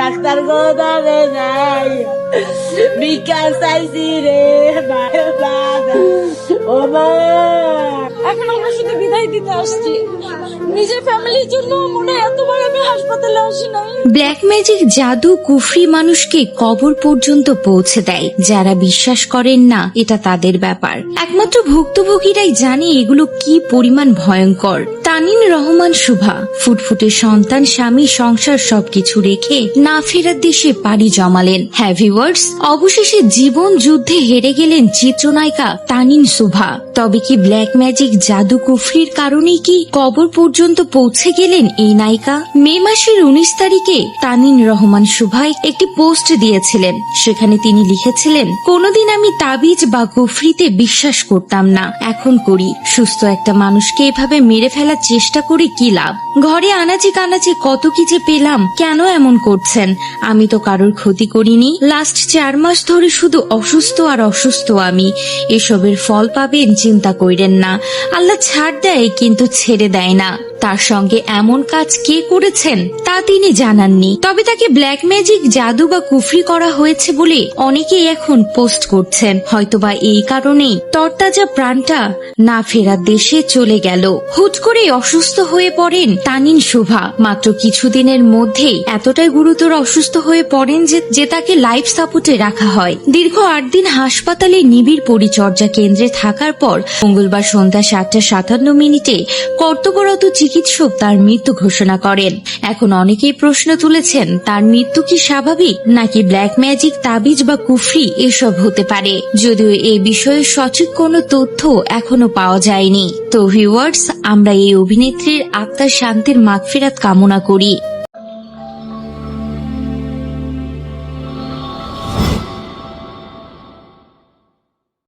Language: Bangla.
ডাক্তার যাই চাইছি রে ও মা এখন আমরা শুধু বিদায় দিতে আসছি। নিজের ফ্যামিলির জন্য মনে এতবার আমি হাসপাতালে আসি নাই। ব্ল্যাক ম্যাজিক জাদু কুফরি মানুষকে কবর পর্যন্ত পৌঁছে দেয়। যারা বিশ্বাস করেন না এটা তাদের ব্যাপার। একমাত্র ভুক্তভোগীরাই জানে এগুলো কি পরিমাণ ভয়ঙ্কর। তানিন রহমান শুভা, ফুটফুটে সন্তান, স্বামী, সংসার সবকিছু রেখে না ফেরার দেশে পাড়ি জমালেন। হ্যাভিওয়ার্স অবশেষে জীবন যুদ্ধে হেরে গেলেন চিত্রনায়িকা তানিন শুভা। তবে কি ব্ল্যাক ম্যাজিক জাদু কুফরির কারণেই কি কবর পর্যন্ত পৌঁছে গেলেন এই নায়িকা? মে মাসের উনিশ তারিখে তানিন রহমান শুভাই একটি পোস্ট দিয়েছিলেন। সেখানে তিনি লিখেছিলেন, কোনোদিন আমি তাবিজ বা কুফরিতে বিশ্বাস করতাম না। এখন করি। সুস্থ একটা মানুষকে এভাবে মেরে ফেলার চেষ্টা করে কি লাভ? ঘরে আনাচি কানাচি কত কি যে পেলাম, কেন এমন করছেন? আমি তো কারোর ক্ষতি করিনি। লাস্ট চার মাস ধরে শুধু অসুস্থ আর অসুস্থ আমি। এসবের ফল পাবেন, চিন্তা কইরেন না। আল্লাহ ছাড় দেয়, কিন্তু ছেড়ে দেয় না। তার সঙ্গে এমন কাজ কে করেছেন তা তিনি জানাননি। তবে তাকে ব্ল্যাক ম্যাজিক, জাদু বা কুফরি করা হয়েছে বলে অনেকেই এখন পোস্ট করছেন। হয়তোবা এই কারণেই তরতাজা প্রাণটা না ফেরার দেশে চলে গেল। হুট করে অসুস্থ হয়ে পড়েন তানিন শোভা। মাত্র কিছুদিনের মধ্যেই এতটাই গুরুতর অসুস্থ হয়ে পড়েন যে তাকে লাইফ সাপোর্টে রাখা হয়। দীর্ঘ আট দিন হাসপাতালে নিবিড় পরিচর্যা কেন্দ্রে থাকার পর মঙ্গলবার সন্ধ্যা সাতটা সাতান্ন মিনিটে কর্তব্যরত চিকিৎসক তার মৃত্যু ঘোষণা করেন। এখন অনেকেই প্রশ্ন তুলেছেন, তার মৃত্যু কি স্বাভাবিক নাকি ব্ল্যাক ম্যাজিক, তাবিজ বা কুফরি এসব হতে পারে? যদিও এই বিষয়ে সঠিক কোনো তথ্য এখনও পাওয়া যায়নি। তো ভিউয়ার্স আমরা এই অভিনেত্রীর আত্মার শান্তির মাগফিরাত কামনা করি।